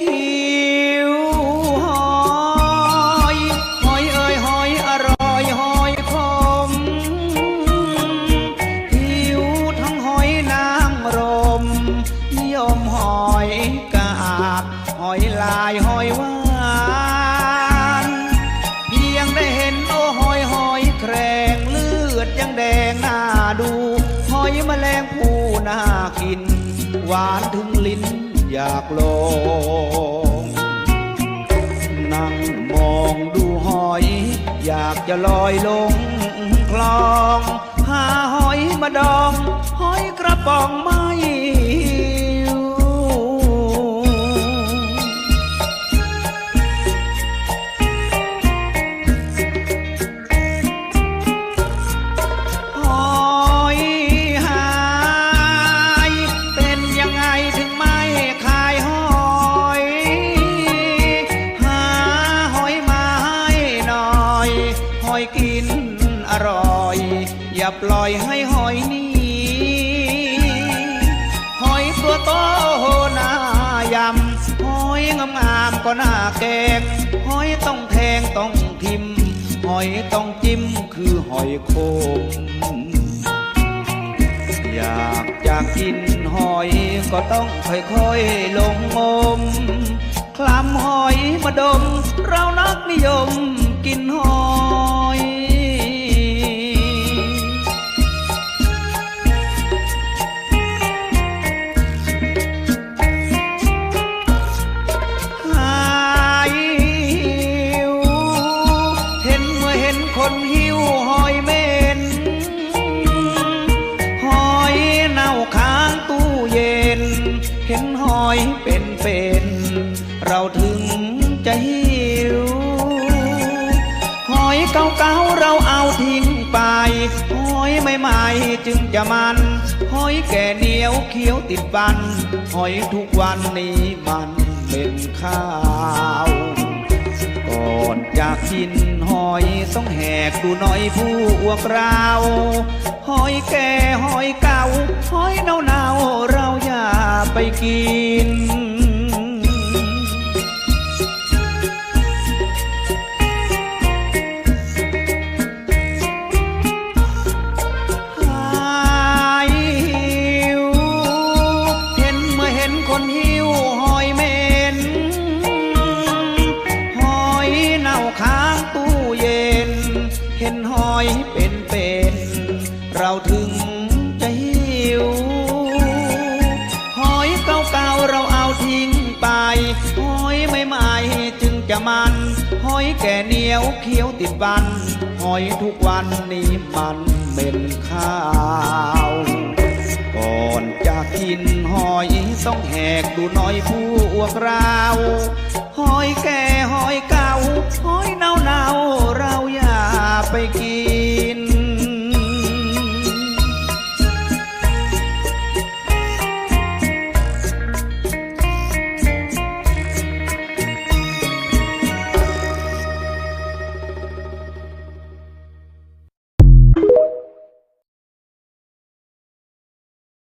หิวหอยหอยเอ่ยหอยอร่อยหอยขมหิวทั้งหอยนางรมนิยมหอยกาบหอยลายหอยหวานเพียงได้เห็นโอ้หอยหอยแครงเลือดยังแดงน่าดู หอยแมลงผู้น่ากิน หวานถึงลิ้น อยากลองนั่งมองดูหอย อยากจะลอยลงคลอง หาหอยมาดอง หอยกระป๋องไม่ ปล่อยให้หอยนี้หอยตัวโตหน้ายำหอยงามๆก็น่าแกงหอยต้องแทงต้องทิมหอยต้องจิ้มคือหอยโคมอยากจะกินหอยก็ต้องค่อยๆลงงมคลำหอยมาดม เรานักนิยม เห็นหอยเป็นเป็นๆเราถึงจะหิว หอยเก่าๆเราเอาทิ้งไป หอยใหม่ๆจึงจะมัน หอยแก่เหนียวเขียวติดบัน หอยทุกวันนี้มันเป็นข้าวก่อนจะกินหอยต้องแหกดูหน่อยผู้อวกเรา หอยแก่หอยเก่าหอยน ไปกิน หายหิว เห็นเมื่อเห็นคนหิวหอยเหม็น หอยเน่าค้างตู้เย็น เห็นหอยเป็นเป็น เราถึง มัน หอยแก่เหนียวเขียวติดบัน หอยทุกวันนี้มันเป็นข้าว ก่อนจะกินหอยต้องแหกดูหน่อยผู้อวกเราหอยแก่หอยเก่า หอยเน่าเน่าเราอย่าไปกิน